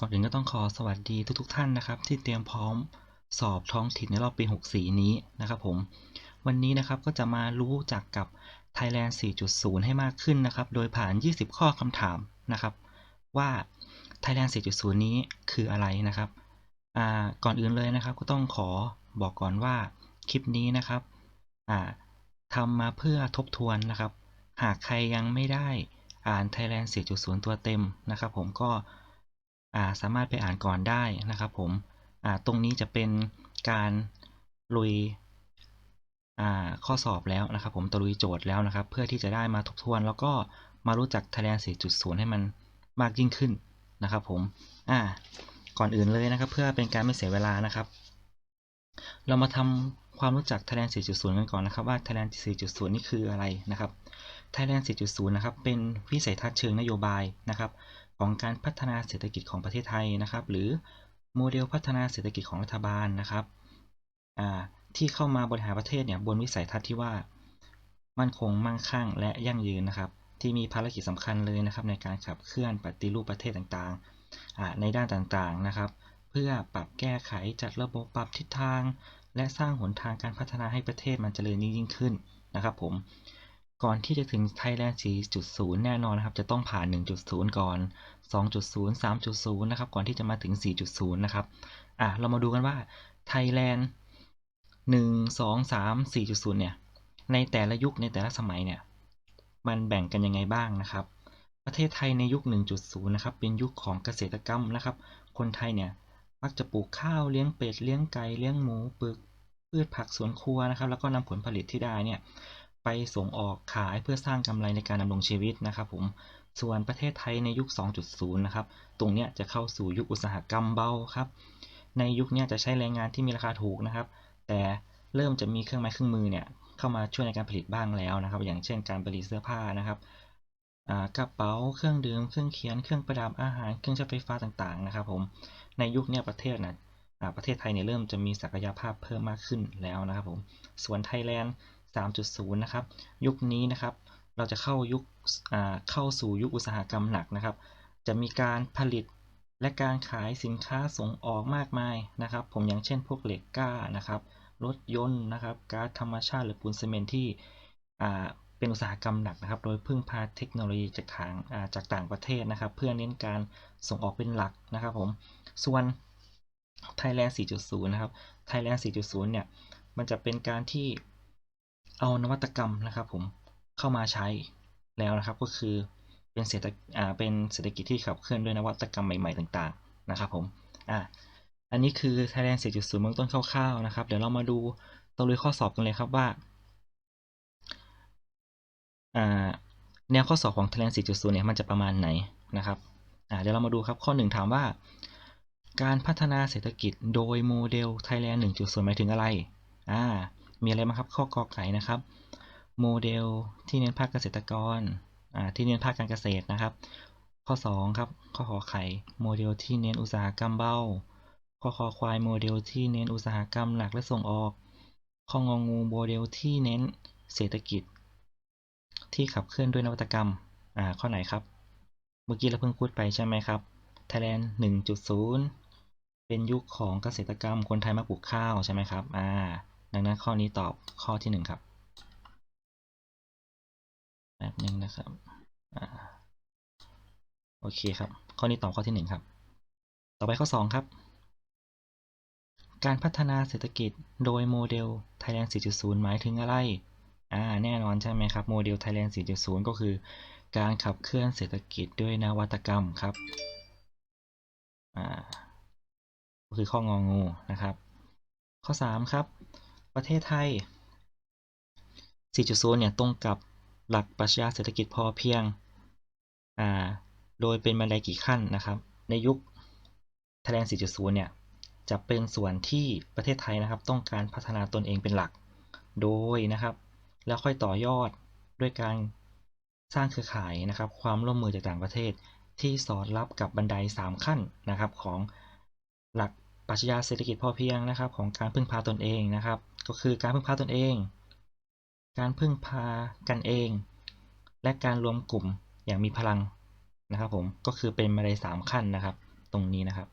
ก่อนอื่นก็ต้องขอสวัสดีทุกๆทท่านนะครับ ที่เตรียมพร้อมสอบท้องถิ่นในรอบปี 64 นี้นะครับผม วันนี้นะครับก็จะมารู้จักกับ Thailand 4.0 ให้มากขึ้นนะครับ โดยผ่าน 20 ข้อคำถามนะครับ ว่า Thailand 4.0 นี้คืออะไรนะครับ ก่อนอื่นเลยนะครับ ก็ต้องขอบอกก่อนว่าคลิปนี้นะครับทำมาเพื่อทบทวนนะครับ หากใครยังไม่ได้อ่าน Thailand 4.0 ตัวเต็มนะครับ ผมก็ สามารถไปอ่านก่อนได้นะครับผมตรงนี้จะเป็นการลุยข้อสอบแล้วนะครับ ผมตะลุยโจทย์แล้วนะครับ เพื่อที่จะได้มาทบทวน แล้วก็มารู้จัก Thailand 4.0 ให้มันมากยิ่งขึ้นนะครับ ผมก่อนอื่นเลยนะครับ เพื่อเป็นการไม่เสียเวลานะครับ เรามาทำความรู้จัก Thailand 4.0 กันก่อนนะครับ ว่า Thailand 4.0 นี่คืออะไรนะครับ Thailand 4.0 นะครับ เป็นวิสัยทัศน์เชิงนโยบายนะครับ ของการพัฒนาเศรษฐกิจของประเทศไทยนะครับ หรือโมเดลพัฒนาเศรษฐกิจของรัฐบาลนะครับที่เข้ามาบริหารประเทศเนี่ยบนวิสัยทัศน์ที่ว่ามั่นคงมั่งคั่งและยั่งยืนนะครับ ที่มีภารกิจสำคัญเลยนะครับ ในการขับเคลื่อนปฏิรูปประเทศต่างๆ ในด้านต่างๆนะครับ เพื่อปรับแก้ไขจัดระบบปรับทิศทาง และสร้างหนทางการพัฒนาให้ประเทศมันเจริญยิ่งขึ้นนะครับ ผม ก่อนที่จะถึง Thailand 4.0 แน่นอนนะครับ จะต้องผ่าน 1.0 ก่อน 2.0 3.0 นะครับ ก่อนที่จะมาถึง 4.0 นะครับ อะ เรามาดูกันว่า Thailand 1 2 3 4.0 เนี่ย ในแต่ละยุคในแต่ละสมัยเนี่ย มันแบ่งกันยังไงบ้างนะครับ ประเทศไทยในยุค 1.0 นะครับ เป็นยุคของเกษตรกรรมนะครับ คนไทยเนี่ย มักจะปลูกข้าวเลี้ยงเป็ด เลี้ยงไก่ เลี้ยงหมูปลูกพืชผักสวนครัวนะครับ แล้วก็นำผลผลิตที่ได้เนี่ย ไปส่งออกขายเพื่อสร้างกำไรในการดำรงชีวิตนะครับผมส่วนประเทศไทยในยุค 2.0 นะครับ ตรงเนี้ยจะเข้าสู่ยุคอุตสาหกรรมเบาครับ ในยุคนี้จะใช้แรงงานที่มีราคาถูกนะครับ แต่เริ่มจะมีเครื่องไม้เครื่องมือเนี่ยเข้ามาช่วยในการผลิตบ้างแล้วนะครับ อย่างเช่นการผลิตเสื้อผ้านะครับกระเป๋า เครื่องดื่ม เครื่องเขียน เครื่องประดับ อาหาร เครื่องใช้ไฟฟ้าต่างๆ นะครับผม ในยุคนี้ประเทศนะประเทศไทยเนี่ยเริ่มจะมีศักยภาพเพิ่มมากขึ้นแล้วนะครับผม ส่วนไทยแลนด์ 3.0 นะครับ ยุคนี้นะครับ เราจะเข้ายุคเข้าสู่ยุคอุตสาหกรรมหนักนะครับ จะมีการผลิตและการขายสินค้าส่งออกมากมายนะครับ ผมอย่างเช่นพวกเหล็กกล้านะครับ รถยนต์นะครับก๊าซธรรมชาติหรือปูนซีเมนที่เป็นอุตสาหกรรมหนักนะครับ โดยพึ่งพาเทคโนโลยีจากทางจากต่างประเทศนะครับ เพื่อเน้นการส่งออกเป็นหลักนะครับผม ส่วน Thailand 4.0 นะครับ Thailand 4.0 เนี่ย มันจะเป็นการที่ เอานวัตกรรมนะครับผมเข้ามาใช้แล้วนะครับก็คือเป็นเศรษฐอ่าเป็นเศรษฐกิจที่ขับเคลื่อนด้วยนวัตกรรมใหม่ๆต่างๆนะครับผมอ่าอันนี้คือ Thailand 4.0เบื้องต้นคร่าวๆนะครับ เดี๋ยวเรามาดูตัวลุยข้อสอบกันเลยครับว่าอ่าแนวข้อสอบของ Thailand 4.0เนี่ยมันจะประมาณไหนนะครับอ่าเดี๋ยวเรามาดูครับข้อ 1 ถามว่า การพัฒนาเศรษฐกิจโดยโมเดล Thailand 1.0หมายถึงอะไรอ่า มีอะไรบ้างครับ ข้อกอไก่นะครับ โมเดลที่เน้นภาคเกษตรกรที่เน้นภาคการเกษตรนะครับ ข้อ2ครับข้อขอไข่โมเดลที่เน้นอุตสาหกรรมเบ้า ข้อคอควายโมเดลที่เน้นอุตสาหกรรมหนักและส่งออก ข้ององูโมเดลที่เน้นเศรษฐกิจ ที่ขับเคลื่อนด้วยนวัตกรรมอ่าข้อไหนครับ เมื่อกี้เราเพิ่งพูดไปใช่ไหมครับ Thailand 1.0 เป็นยุคของเกษตรกรรมคนไทยมาปลูกข้าวใช่ไหมครับอ่า ดังนั้นข้อนี้ตอบข้อที่หนึ่งครับแป๊บนึงนะครับอโอเคครับ ข้อนี้ตอบข้อที่หนึ่งครับ ต่อไปข้อสองครับ การพัฒนาเศรษฐกิจโดยโมเดล Thailand 4.0 หมายถึงอะไรอ่าแน่นอนใช่ไหมครับ โมเดล Thailand 4.0 ก็คือ การขับเคลื่อนเศรษฐกิจด้วยนวัตกรรมครับอ่าก็คือข้ององูนะครับ ข้อ 3 ครับ ประเทศไทย 4.0 เนี่ยตรงกับหลักปรัชญาเศรษฐกิจพอเพียง อ่า โดยเป็นบันไดกี่ขั้นนะครับ ในยุค Thailand 4.0 เนี่ย จะเป็นส่วนที่ประเทศไทยนะครับ ต้องการพัฒนาตนเองเป็นหลัก โดยนะครับ แล้วค่อยต่อยอดด้วยการสร้างเครือข่ายนะครับ ความร่วมมือจากต่างประเทศที่สอดรับกับบันได 3 ขั้นนะครับของหลัก ปรัชญาเศรษฐกิจพอเพียงนะครับ ของการพึ่งพาตนเองนะครับ ก็คือการพึ่งพาตนเอง การพึ่งพากันเอง และการรวมกลุ่มอย่างมีพลังนะครับ ผมก็คือเป็นมาในสามขั้นนะครับ ตรงนี้นะครับ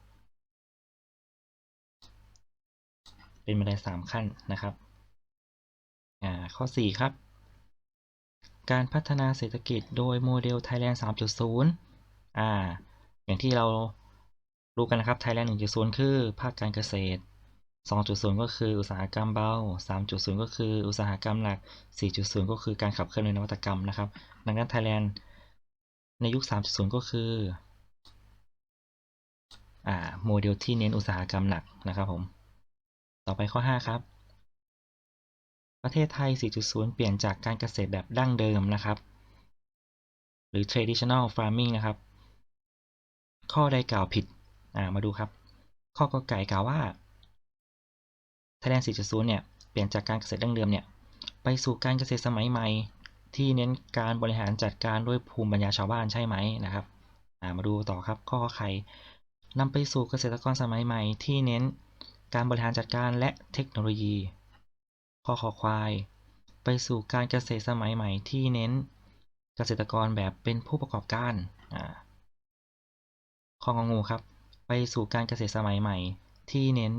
เป็นบันไดสามขั้นนะครับอ่าข้อ4ครับ การพัฒนาเศรษฐกิจโดยโมเดล Thailand 3.0อ่าอย่างที่เรา รู้กันนะครับ Thailand 1.0 คือภาคการเกษตร 2.0 ก็คืออุตสาหกรรมเบา 3.0 ก็คืออุตสาหกรรมหลัก 4.0 ก็คือการขับเคลื่อนนวัตกรรมนะครับ ดังนั้น Thailand ในยุค 3.0 ก็คืออโมเดลที่เน้นอุตสาหกรรมหนักนะครับผม ต่อไปข้อ 5 ครับ ประเทศไทย 4.0 เปลี่ยนจากการเกษตรแบบดั้งเดิมนะครับ หรือ traditional farming นะครับ ข้อใดกล่าวผิด อ่ามาดูครับ ข้อกอไก่กล่าวว่า Thailand 4.0 เนี่ย เปลี่ยนจากการเกษตรดั้งเดิมเนี่ย ไปสู่การเกษตรสมัยใหม่ ที่เน้นการบริหารจัดการด้วยภูมิปัญญาชาวบ้านใช่ไหมนะครับอ่ามาดูต่อครับ ข้อกไข่นำไปสู่เกษตรกรสมัยใหม่ ที่เน้นการบริหารจัดการและเทคโนโลยี ข้อคอควาย ไปสู่การเกษตรสมัยใหม่ ที่เน้นเกษตรกรแบบเป็นผู้ประกอบการข้ององูครับ ไปสู่การเกษตรสมัยใหม่ ที่เน้น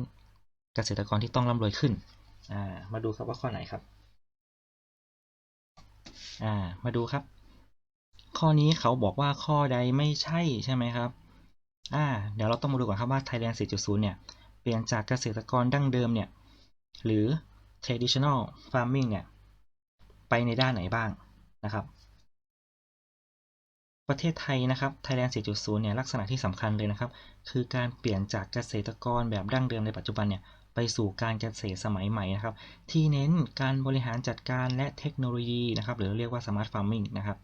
เกษตรกรที่ต้องร่ำรวยขึ้นอ่ามาดูครับว่าข้อไหนครับอ่ามาดูครับ ข้อนี้เขาบอกว่าข้อใดไม่ใช่ใช่ไหมครับอ่าเดี๋ยวเราต้องมาดูก่อนครับว่า Thailand 4.0 เนี่ย เปลี่ยนจากเกษตรกรดั้งเดิมเนี่ย หรือ traditional farming เนี่ย ไปในด้านไหนบ้างนะครับ ประเทศไทยนะครับ Thailand 4.0 เนี่ยลักษณะที่สำคัญเลยนะครับ คือการเปลี่ยนจากเกษตรกรแบบดั้งเดิมในปัจจุบันเนี่ยไปสู่การเกษตรสมัยใหม่นะครับ ที่เน้นการบริหารจัดการและเทคโนโลยีนะครับหรือเรียกว่า smart farming นะครับ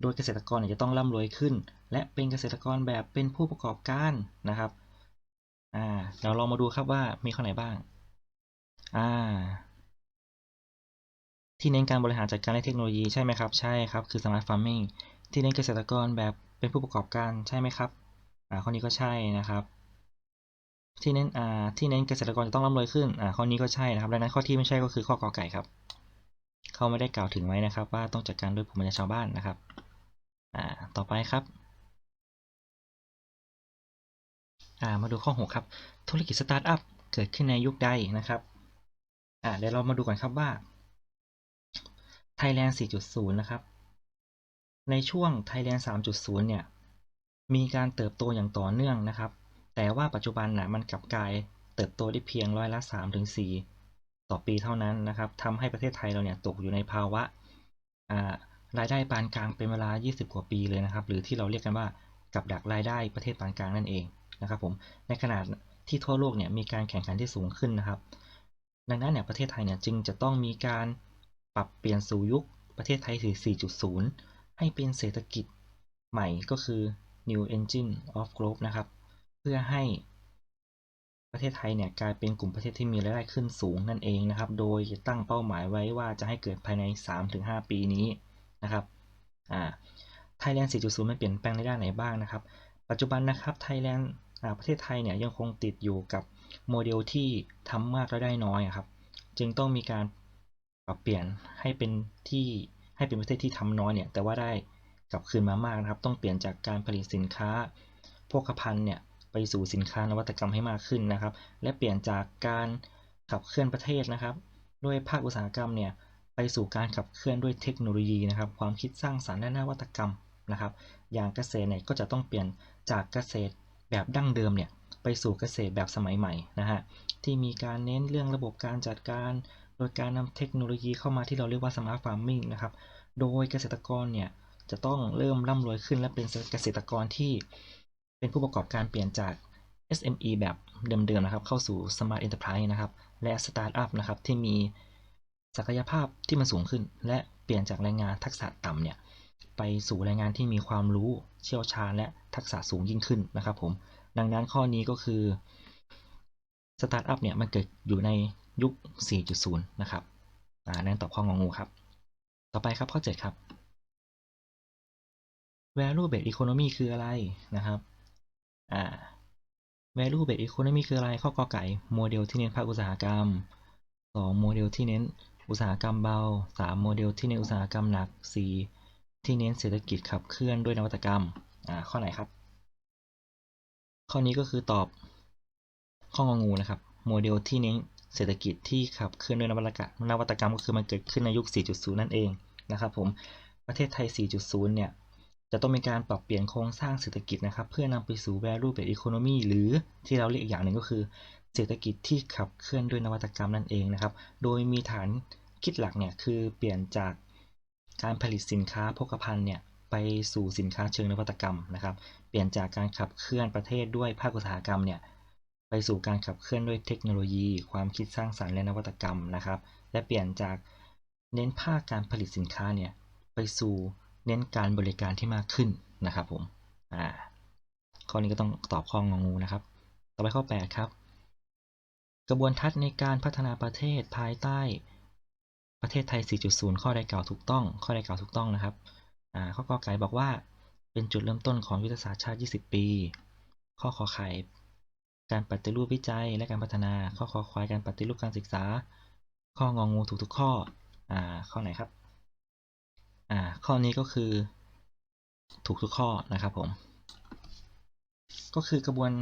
โดยเกษตรกรจะต้องร่ำรวยขึ้น และเป็นเกษตรกรแบบเป็นผู้ประกอบการนะครับอ่าเดี๋ยวเรามาดูครับว่ามีข้อไหนบ้างอ่าที่เน้นการบริหารจัดการและเทคโนโลยีใช่ไหมครับ ใช่ครับ คือ smart farming ที่ ที่เน้นเกษตรกรแบบเป็นผู้ประกอบการใช่ไหมครับอ่าข้อนี้ก็ใช่นะครับ ที่เน้นอ่าที่เน้นเกษตรกรจะต้องร่ำรวยขึ้นอ่าข้อนี้ก็ใช่นะครับดังนั้นข้อที่ไม่ใช่ก็คือข้อกอไก่ครับ เขาไม่ได้กล่าวถึงไว้นะครับ ว่าต้องจัดการด้วยภูมิปัญญาชาวบ้านนะครับอ่าต่อไปครับอ่ามาดูข้อ 6 ครับ ธุรกิจสตาร์ทอัพเกิดขึ้นในยุคใดนะครับอ่าเดี๋ยวเรามาดูก่อนครับว่า Thailand 4.0 นะครับ ในช่วง Thailand 3.0 เนี่ย มีการเติบโตอย่างต่อเนื่องนะครับ แต่ว่าปัจจุบันนะมันกลับกลายเติบโตได้เพียงร้อยละ3ถึง4ต่อปีเท่านั้นนะครับทำให้ประเทศไทยเราเนี่ยตกอยู่ในภาวะารายได้ปานกลางเป็นเวลา 20 กว่าปีเลยนะครับ หรือที่เราเรียกกันว่ากับดักรายได้ประเทศปานกลางนั่นเองนะครับผม ในขณะที่ทั่วโลกเนี่ยมีการแข่งขันที่สูงขึ้นนะครับ ดังนั้นเนี่ยประเทศไทยเนี่ยจึงจะต้องมีการปรับเปลี่ยนสู่ยุคประเทศไทยถึง4.0 ให้เป็นเศรษฐกิจใหม่ก็คือ New Engine of Growth นะครับ เพื่อให้ประเทศไทยเนี่ยกลายเป็นกลุ่มประเทศที่มีรายได้ขึ้นสูงนั่นเองนะครับ โดยตั้งเป้าหมายไว้ว่าจะให้เกิดภายใน 3-5 ปีนี้นะครับอ่า Thailand 4.0 มันเปลี่ยนแปลงในด้านไหนบ้างนะครับ ปัจจุบันนะครับ Thailand อ่าประเทศไทยเนี่ยยังคงติดอยู่กับโมเดลที่ทำมากแล้วได้น้อยครับ จึงต้องมีการปรับเปลี่ยนให้เป็นที่ ให้เป็นประเทศที่ทำน้อยเนี่ยแต่ว่าได้กลับคืนมามากนะครับ ต้องเปลี่ยนจากการผลิตสินค้าโภคภัณฑ์เนี่ยไปสู่สินค้านวัตกรรมให้มากขึ้นนะครับ และเปลี่ยนจากการขับเคลื่อนประเทศนะครับ ด้วยภาคอุตสาหกรรมเนี่ยไปสู่การขับเคลื่อนด้วยเทคโนโลยีนะครับ ความคิดสร้างสรรค์และนวัตกรรมนะครับ อย่างเกษตรเนี่ยก็จะต้องเปลี่ยนจากเกษตรแบบดั้งเดิมเนี่ยไปสู่เกษตรแบบสมัยใหม่นะฮะที่มีการเน้นเรื่องระบบการจัดการโดยการนำเทคโนโลยีเข้ามาที่เราเรียกว่า smart farming นะครับ โดยเกษตรกรเนี่ยจะต้องเริ่มร่ำรวยขึ้นและเป็นเกษตรกรที่เป็นผู้ประกอบการเปลี่ยนจาก SME แบบเดิมๆนะครับ เข้าสู่ Smart Enterprise นะครับ และ Startup นะครับที่มีศักยภาพที่มันสูงขึ้น และเปลี่ยนจากแรงงานทักษะต่ำเนี่ยไปสู่แรงงานที่มีความรู้เชี่ยวชาญและทักษะสูงยิ่งขึ้นนะครับผมดังนั้นข้อนี้ก็คือ Startup เนี่ยมันเกิดอยู่ใน ยุค 4.0 นะครับอ่านั่นตอบข้ององูครับ ต่อไปครับข้อ 7 ครับ value based economy คืออะไรนะครับอ่า value based economy คืออะไร ข้อกอไก่โมเดลที่เน้นภาคอุตสาหกรรม 2 โมเดลที่เน้นอุตสาหกรรมเบา 3 โมเดลที่เน้นอุตสาหกรรมหนัก 4 ที่เน้นเศรษฐกิจขับเคลื่อนด้วยนวัตกรรมอ่าข้อไหนครับ ข้อนี้ก็คือตอบข้ององูนะครับ โมเดลที่เน้น เศรษฐกิจที่ขับเคลื่อนด้วยนวัตกรรมนวัตกรรมก็คือมันเกิดขึ้นในยุค 4.0 นั่นเองนะครับผมประเทศไทย 4.0 เนี่ยจะต้องมีการปรับเปลี่ยนโครงสร้างเศรษฐกิจนะครับ เพื่อนำไปสู่ value based economy หรือที่เราเรียกอีกอย่างหนึ่งก็คือ เศรษฐกิจที่ขับเคลื่อนด้วยนวัตกรรมนั่นเองนะครับ โดยมีฐานคิดหลักเนี่ยคือเปลี่ยนจากการผลิตสินค้าโภคภัณฑ์เนี่ยไปสู่สินค้าเชิงนวัตกรรมนะครับ เปลี่ยนจากการขับเคลื่อนประเทศด้วยภาคอุตสาหกรรมเนี่ย ไปสู่การขับเคลื่อนด้วยเทคโนโลยี ความคิดสร้างสรรค์และนวัตกรรมนะครับ และเปลี่ยนจากเน้นภาคการผลิตสินค้าเนี่ยไปสู่เน้นการบริการที่มากขึ้นนะครับผมอ่าข้อนี้ก็ต้องตอบข้องงูนะครับ ต่อไปข้อ 8 ครับ กระบวนทัศน์ในการพัฒนาประเทศภายใต้ประเทศไทย 4.0 ข้อใดกล่าวถูกต้อง ข้อใดกล่าวถูกต้องนะครับอ่าข้อกอไก่บอกว่าเป็นจุดเริ่มต้นของยุทธศาสตร์ชาติ 20 ปี ข้อขอไข่ การปฏิรูปวิจัยและการพัฒนา ข้อคอควายการปฏิรูปการศึกษา ข้ององูถูกทุกข้อ อ่า ข้อไหนครับ อ่า ข้อนี้ก็คือ ถูกทุกข้อนะครับผม ก็คือกระบวน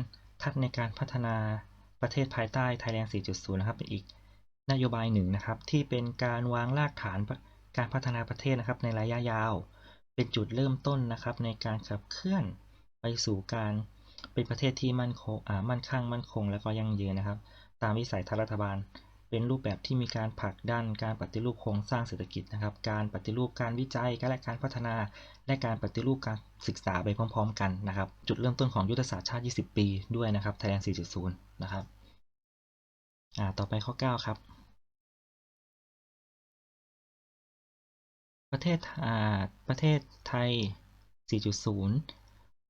ทัศน์ในการพัฒนาประเทศภายใต้ Thailand 4.0 นะครับ เป็นอีกนโยบายหนึ่งนะครับ ที่เป็นการวางรากฐานการพัฒนาประเทศนะครับในระยะยาว เป็นจุดเริ่มต้นนะครับในการขับเคลื่อนไปสู่การ เป็นประเทศที่มั่นคงอ่ามั่นคั่งมั่นคง และก็ยั่งยืนนะครับ ตามวิสัยทัศน์รัฐบาล เป็นรูปแบบที่มีการผลักดันการปฏิรูปโครงสร้างเศรษฐกิจนะครับ การปฏิรูปการวิจัยและการพัฒนา และการปฏิรูปการศึกษาไปพร้อม ๆ กันนะครับ จุดเริ่มต้นของยุทธศาสตร์ชาติ 20 ปีด้วยนะครับ Thailand 4.0 นะครับอ่าต่อไปข้อ 9 ครับประเทศอ่าประเทศไทย 4.0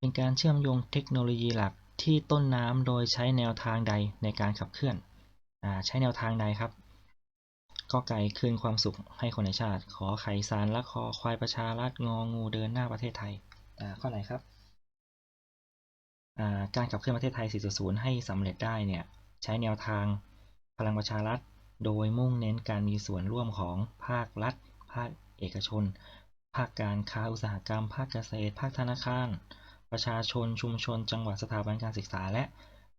เป็นการเชื่อมโยงเทคโนโลยีหลักที่ต้นน้ำโดยใช้แนวทางใดในการขับเคลื่อนอใช้แนวทางใดครับก็ไก่คืนความสุขให้คนในชาติ ขอไข่สารและคอควายประชารัฐงองูเดินหน้าประเทศไทยอ่าข้อไหนครับการขับเคลื่อนประเทศไทย 4.0 ให้สำเร็จได้เนี่ยใช้แนวทางพลังประชารัฐ โดยมุ่งเน้นการมีส่วนร่วมของภาครัฐ ภาคเอกชน ภาคการค้าอุตสาหกรรม ภาคเกษตร ภาคธนาคาร ประชาชนชุมชน จังหวัดสถาบันการศึกษา และ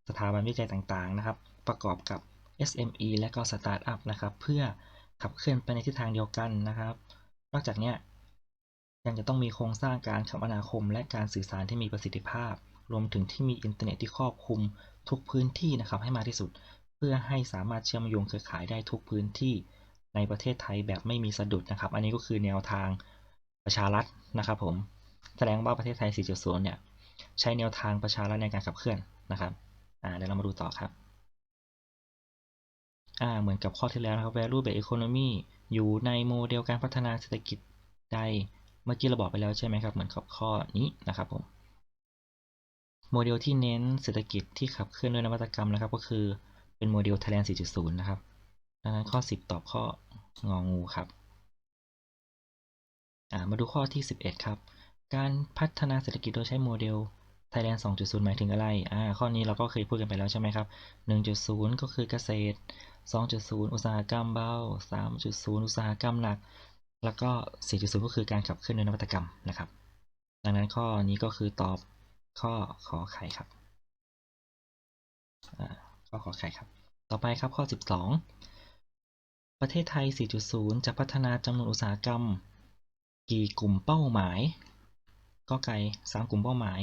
สถาบันวิจัยต่างๆนะครับ ประกอบกับ SME และก็สตาร์ทอัพนะครับ เพื่อขับเคลื่อนไปในทิศทางเดียวกันนะครับ นอกจากนี้ยยังจะต้องมีโครงสร้างการคมนาคม และการสื่อสารที่มีประสิทธิภาพ รวมถึงที่มีอินเทอร์เน็ตที่ครอบคลุมทุกพื้นที่นะครับให้มากที่สุด เพื่อให้สามารถเชื่อมโยงเครือข่ายได้ทุกพื้นที่ในประเทศไทยแบบไม่มีสะดุดนะครับ อันนี้ก็คือแนวทางประชารัฐนะครับผม แสดงว่าประเทศไทย 4.0 เนี่ยใช้แนวทางประชารัฐในการขับเคลื่อนนะครับอ่าเดี๋ยวเรามาดูต่อครับอ่าเหมือนกับข้อที่แล้วนะครับ value based economy อยู่ในโมเดลการพัฒนาเศรษฐกิจใดเมื่อกี้เราบอกไปแล้วใช่ไหมครับ เหมือนกับข้อนี้นะครับผมโมเดลที่เน้นเศรษฐกิจที่ขับเคลื่อนด้วยนวัตกรรมนะครับ ก็คือเป็นโมเดล Thailand 4.0 นะครับดังนั้นข้อ 10 ตอบข้ององูครับมาดูข้อที่ 11 ครับ การพัฒนาเศรษฐกิจโดยใช้โมเดล Thailand 2.0 หมายถึงอะไร อ่า ข้อนี้เราก็เคยพูดกันไปแล้วใช่ไหมครับ 1.0 ก็คือเกษตร 2.0 อุตสาหกรรมเบา 3.0 อุตสาหกรรมหนัก แล้วก็ 4.0 ก็คือการขับเคลื่อนด้วยนวัตกรรมนะครับ ดังนั้นข้อนี้ก็คือตอบข้อขอไข่ครับ ข้อขอไข่ครับ ต่อไปครับข้อ 12 ประเทศไทย 4.0 จะพัฒนาจำนวนอุตสาหกรรม กี่กลุ่มเป้าหมาย ก็ไก่3กลุ่มเป้าหมาย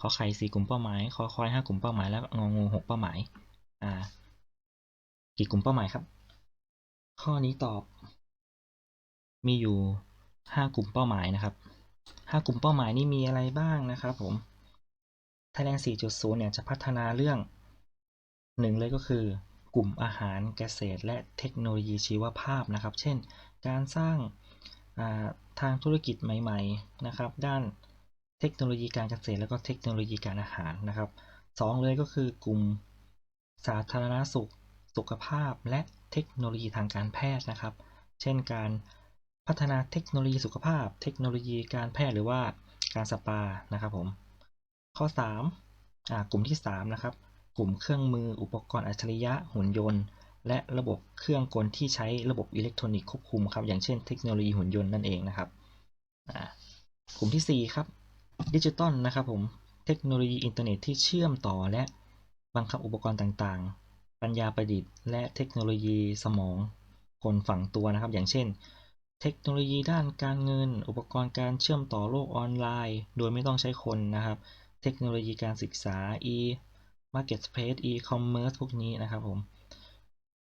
ขอไข่4กลุ่มเป้าหมาย ขอควาย5กลุ่มเป้าหมาย และงองู6เป้าหมาย อ่า กี่กลุ่มเป้าหมายครับ ข้อนี้ตอบ มีอยู่5กลุ่มเป้าหมายนะครับ5กลุ่มเป้าหมายนี่มีอะไรบ้างนะครับผม Thailand 4.0 เนี่ยจะพัฒนาเรื่องหนึ่งเลยก็คือกลุ่มอาหารเกษตรและเทคโนโลยีชีวภาพนะครับ เช่น การสร้าง ทางธุรกิจใหม่ๆนะครับ ด้านเทคโนโลยีการเกษตรและก็เทคโนโลยีการอาหารนะครับสองเลยก็คือกลุ่มสาธารณสุข สุขภาพและเทคโนโลยีทางการแพทย์นะครับ เช่นการพัฒนาเทคโนโลยีสุขภาพ เทคโนโลยีการแพทย์หรือว่าการสปานะครับผมข้อ3อ่ากลุ่มที่3นะครับกลุ่มเครื่องมืออุปกรณ์อัจฉริยะหุ่นยนต์ และระบบเครื่องกลที่ใช้ระบบอิเล็กทรอนิกส์ควบคุมครับอย่างเช่นเทคโนโลยีหุ่นยนต์นั่นเองนะครับกลุ่มที่ 4 ครับดิจิตอลนะครับผมเทคโนโลยีอินเทอร์เน็ตที่เชื่อมต่อและบังคับอุปกรณ์ต่างๆ ปัญญาประดิษฐ์ และเทคโนโลยีสมองคนฝังตัวนะครับ อย่างเช่น เทคโนโลยีด้านการเงิน อุปกรณ์การเชื่อมต่อโลกออนไลน์ โดยไม่ต้องใช้คนนะครับ เทคโนโลยีการศึกษา e marketplace e commerce พวกนี้นะครับผม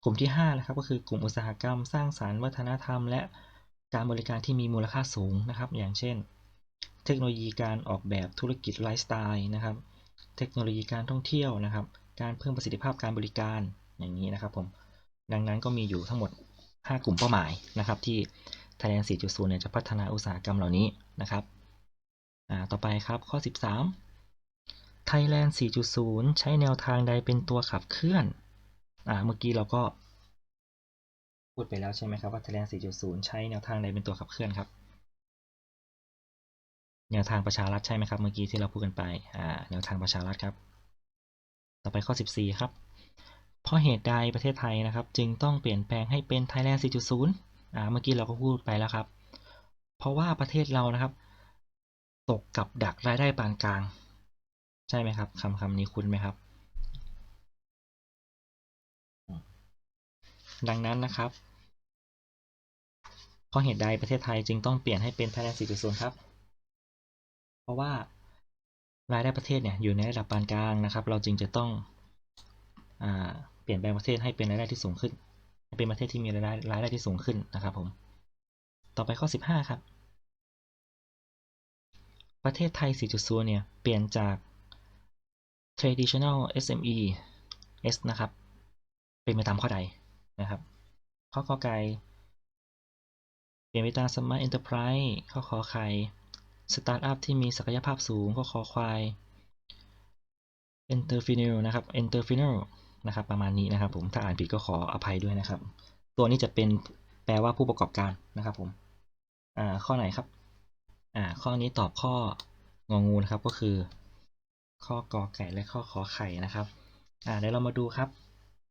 กลุ่มที่5นะครับก็คือกลุ่มอุตสาหกรรม สร้างสารรค์วัฒนธรรม และการบริการที่มีมูลค่าสูงนะครับ อย่างเช่น เทคโนโลยีการออกแบบธุรกิจไลฟ์สไตล์นะครับ เทคโนโลยีการท่องเที่ยวนะครับ การเพิ่มประสิทธิภาพการบริการอย่างนี้นะครับผมดังนั้นก็มีอยู่ทั้งหมด 5 กลุ่มเป้าหมายนะครับที่ Thailand 4.0เนี่ยจะพัฒนาอุตสาหกรรมเหล่านี้นะครับต่อไปครับข้อ 13 Thailand 4.0 ใช้แนวทางใดเป็นตัวขับเคลื่อน อ่าเมื่อกี้เราก็พูดไปแล้วใช่ไหมครับว่า Thailand 4.0 ใช้แนวทางใดเป็นตัวขับเคลื่อนครับแนวทางประชารัฐใช่ไหมครับเมื่อกี้ที่เราพูดกันไปอ่าแนวทางประชารัฐครับ ต่อไปข้อ 14 ครับ เพราะเหตุใดประเทศไทยนะครับ จึงต้องเปลี่ยนแปลงให้เป็น Thailand 4.0อ่าเมื่อกี้เราก็พูดไปแล้วครับ เพราะว่าประเทศเรานะครับ ตกกับดักรายได้ปานกลาง ใช่ไหมครับคำคำนี้คุ้นไหมครับ ดังนั้นนะครับเพราะเหตุใดประเทศไทยจึงต้องเปลี่ยนให้เป็น Thailand 4.0 ครับ เพราะว่ารายได้ประเทศเนี่ยอยู่ในระดับปานกลางนะครับ เราจึงจะต้องอเปลี่ยนแปลงประเทศให้เป็นรายได้ที่สูงขึ้น เป็นประเทศที่มีรายได้รายได้ที่สูงขึ้นนะครับผม ต่อไปข้อ 15 ครับ ประเทศไทย 4.0 เนี่ยเปลี่ยนจาก traditional SME S นะครับ เป็นไปตามข้อใด นะครับข้อกอไก่เปลี่ยนไปตาม smart enterprise ข้อขอไข่ startup ที่มีศักยภาพสูงข้อคอควาย entrepreneur นะครับ entrepreneur นะครับ ประมาณนี้นะครับ ผมถ้าอ่านผิดก็ขออภัยด้วยนะครับ ตัวนี้จะเป็นแปลว่าผู้ประกอบการนะครับผมอ่าข้อไหนครับอ่าข้อนี้ตอบข้ององูนะครับก็คือ ข้อกอไก่และข้อขอไข่นะครับอ่าเดี๋ยวเรามาดูครับ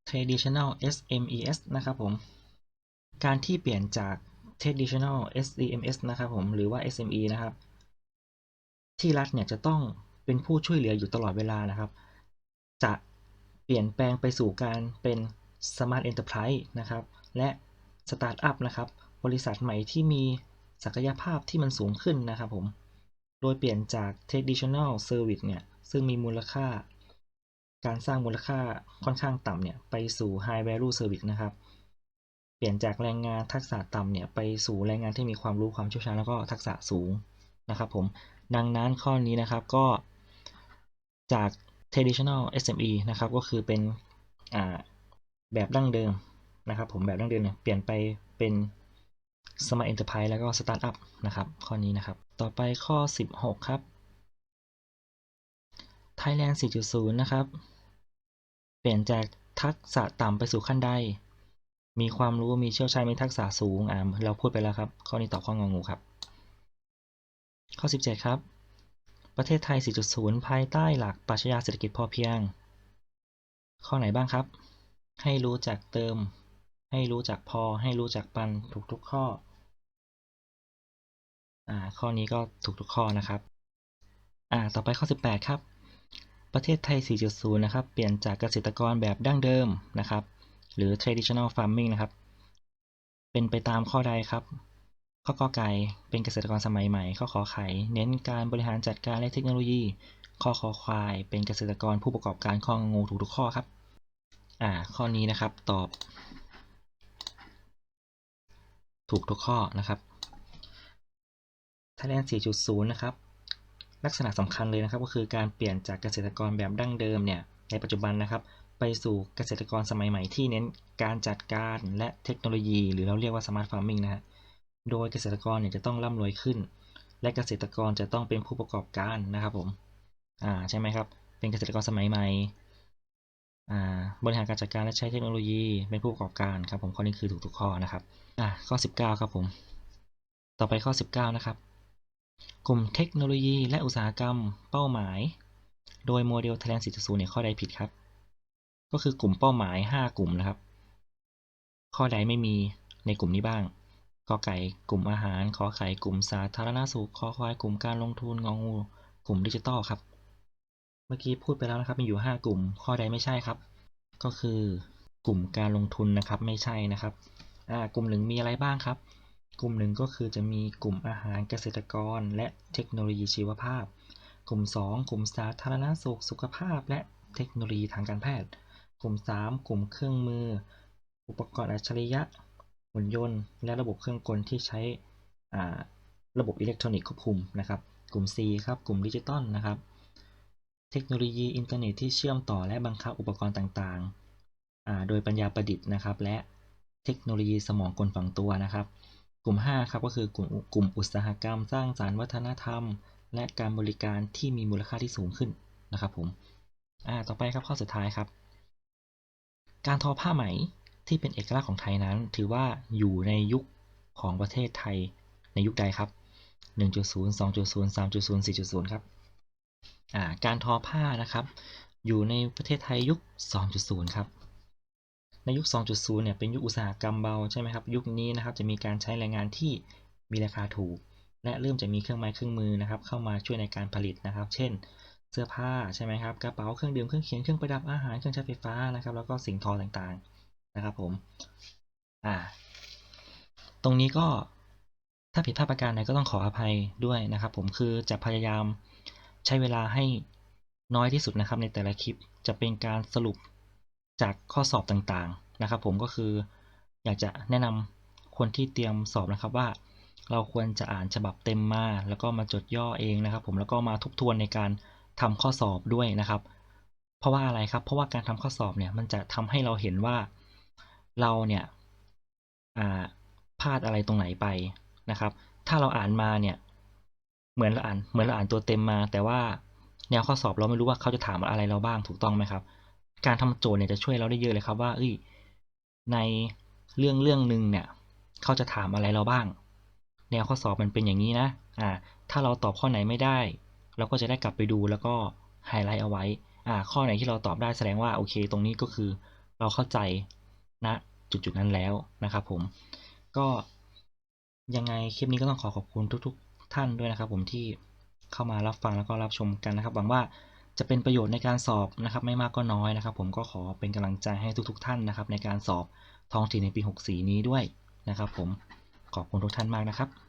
traditional SMES นะครับผม การที่เปลี่ยนจาก traditional SDMS นะครับผม หรือว่า SME นะครับ ที่รัฐเนี่ยจะต้องเป็นผู้ช่วยเหลืออยู่ตลอดเวลานะครับ จะเปลี่ยนแปลงไปสู่การเป็น Smart Enterprise นะครับ และ Startup นะครับ บริษัทใหม่ที่มีศักยภาพที่มันสูงขึ้นนะครับผม โดยเปลี่ยนจาก Traditional Service เนี่ย ซึ่งมีมูลค่า การสร้างมูลค่าค่อนข้างต่ำเนี่ยไปสู่ High Value Service นะครับ เปลี่ยนจากแรงงานทักษะต่ำเนี่ยไปสู่แรงงานที่มีความรู้ความเชี่ยวชาญแล้วก็ทักษะสูงนะครับผม ดังนั้นข้อนี้นะครับก็จาก traditional SME นะครับก็คือเป็นแบบดั้งเดิมนะครับผมแบบดั้งเดิมเนี่ยเปลี่ยนไปเป็น Smart Enterprise แล้วก็ Startup นะครับ ข้อนี้นะครับ ต่อไปข้อ 16 ครับ Thailand 4.0 นะครับ ลี่ยนจากทักษะต่ำไปสู่ขั้นใด มีความรู้มีเชี่ยวชาญมีทักษะสูงอ่าเราพูดไปแล้วครับ ข้อนี้ตอบข้ององูครับ ข้อ 17 ครับ ประเทศไทย 4.0 ภายใต้หลักปรัชญาเศรษฐกิจพอเพียง ข้อไหนบ้างครับ ให้รู้จักเติม ให้รู้จักพอ ให้รู้จักปันถูกทุกข้ออ่าข้อนี้ก็ถูกทุกข้อนะครับอ่าต่อไปข้อ 18 ครับ ประเทศไทย 4.0 นะครับ เปลี่ยนจากเกษตรกรแบบดั้งเดิมนะครับ หรือ traditional farming นะครับ เป็นไปตามข้อใดครับ ข้อกอไก่ เป็นเกษตรกรสมัยใหม่ ข้อขอไข่ เน้นการบริหารจัดการและเทคโนโลยี ข้อคอควาย เป็นเกษตรกรผู้ประกอบการข้องงูถูกทุกข้อครับ อ่า ข้อนี้นะครับ ตอบ ถูกทุกข้อนะครับ Thailand 4.0 นะครับ ลักษณะสำคัญเลยนะครับ ก็คือการเปลี่ยนจากเกษตรกรแบบดั้งเดิมเนี่ยในปัจจุบันนะครับ ไปสู่เกษตรกรสมัยใหม่ที่เน้นการจัดการและเทคโนโลยี หรือเราเรียกว่า smart farming นะฮะโดยเกษตรกรเนี่ยจะต้องร่ำรวยขึ้น และเกษตรกรจะต้องเป็นผู้ประกอบการนะครับผมอ่าใช่ไหมครับ เป็นเกษตรกรสมัยใหม่อ่าบริหารการจัดการและใช้เทคโนโลยีเป็นผู้ประกอบการครับผมข้อนี้คือถูกทุกข้อนะครับอ่าข้อ 19 ครับผม ต่อไปข้อ 19 นะครับ กลุ่มเทคโนโลยีและอุตสาหกรรมเป้าหมาย โดยโมเดล Thailand 4.0เนี่ยข้อใดผิดครับ ก็คือกลุ่มเป้าหมาย 5 กลุ่มนะครับ ข้อใดไม่มีในกลุ่มนี้บ้างกอไก่กลุ่มอาหารขอไข่กลุ่มสาธารณสุขขอควายกลุ่มการลงทุนงองู กลุ่มดิจิตอลครับ เมื่อกี้พูดไปแล้วนะครับมีอยู่ 5 กลุ่ม ข้อใดไม่ใช่ครับ ก็คือกลุ่มการลงทุนนะครับไม่ใช่นะครับอ่ากลุ่มหนึ่งมีอะไรบ้างครับ กลุ่มหนึ่งก็คือจะมีกลุ่มอาหารเกษตรกร และเทคโนโลยีชีวภาพ กลุ่ม 2 กลุ่มสาธารณสุขสุขภาพ และเทคโนโลยีทางการแพทย์ กลุ่ม 3 กลุ่มเครื่องมือ อุปกรณ์อัจฉริยะหุ่นยนต์ และระบบเครื่องกลที่ใช้อ่าระบบอิเล็กทรอนิกส์ควบคุมนะครับ กลุ่ม C ครับกลุ่มดิจิตอลนะครับ เทคโนโลยีอินเทอร์เน็ตที่เชื่อมต่อและบังคับอุปกรณ์ต่างๆโดยปัญญาประดิษฐ์นะครับ และเทคโนโลยีสมองกลฝังตัวนะครับ กลุ่ม5ครับก็คือกลุ่มกลุ่มอุตสาหกรรม สร้างสารรค์วัฒนธรรม และการบริการที่มีมูลค่าที่สูงขึ้นนะครับผมอ่าต่อไปครับข้อสุดท้ายครับ การทอผ้าไหมที่เป็นเอกลักษณ์ของไทยนั้น ถือว่าอยู่ในยุคของประเทศไทยในยุคใดครับ 1.0 2.0 3.0 4.0 ครับอ่าการทอผ้านะครับ อยู่ในประเทศไทยยุค 2.0 ครับ ในยุค 2.0 เนี่ยเป็นยุคอุตสาหกรรมเบาใช่ไหมครับ ยุคนี้นะครับจะมีการใช้แรงงานที่มีราคาถูก และเริ่มจะมีเครื่องไม้เครื่องมือนะครับ เข้ามาช่วยในการผลิตนะครับ เช่น เสื้อผ้าใช่ไหมครับ กระเป๋า เครื่องดื่ม เครื่องเขียน เครื่องประดับ อาหาร เครื่องใช้ไฟฟ้านะครับ แล้วก็สิ่งทอต่างๆนะครับผม อ่า ตรงนี้ก็ถ้าผิดพลาดประการใดก็ต้องขออภัยด้วยนะครับ ผม คือจะพยายามใช้เวลาให้น้อยที่สุดนะครับ ในแต่ละคลิป จะเป็นการสรุป จากข้อสอบต่างๆนะครับ ผมก็คืออยากจะแนะนำคนที่เตรียมสอบนะครับว่า เราควรจะอ่านฉบับเต็มมา แล้วก็มาจดย่อเองนะครับ ผมแล้วก็มาทบทวนในการทำข้อสอบด้วยนะครับ เพราะว่าอะไรครับ เพราะว่าการทำข้อสอบเนี่ยมันจะทำให้เราเห็นว่าเราเนี่ยพลาดอะไรตรงไหนไปนะครับ ถ้าเราอ่านมาเนี่ยเหมือนเราอ่านเหมือนเราอ่านตัวเต็มมา แต่ว่าแนวข้อสอบเราไม่รู้ว่าเขาจะถามอะไรเราบ้างถูกต้องไหมครับ การทำโจทย์เนี่ยจะช่วยเราได้เยอะเลยครับว่าเอ้ยในเรื่องเรื่องหนึ่งเนี่ยเขาจะถามอะไรเราบ้าง แนวข้อสอบมันเป็นอย่างนี้นะอ่าถ้าเราตอบข้อไหนไม่ได้ เราก็จะได้กลับไปดูแล้วก็ไฮไลท์เอาไว้อ่าข้อไหนที่เราตอบได้แสดงว่าโอเค ตรงนี้ก็คือเราเข้าใจณนะจุดจุดนั้นแล้วนะครับผมก็ยังไงคลิปนี้ก็ต้องขอขอบคุณทุก ๆ ท่านด้วยนะครับ ผมที่เข้ามารับฟังแล้วก็รับชมกันนะครับหวังว่า จะเป็นประโยชน์ในการสอบนะครับไม่มากก็น้อยนะครับ ผมก็ขอเป็นกำลังใจให้ทุกๆท่านนะครับ ในการสอบท้องถิ่นในปี 64 นี้ด้วยนะครับ ผมขอบคุณทุกท่านมากนะครับ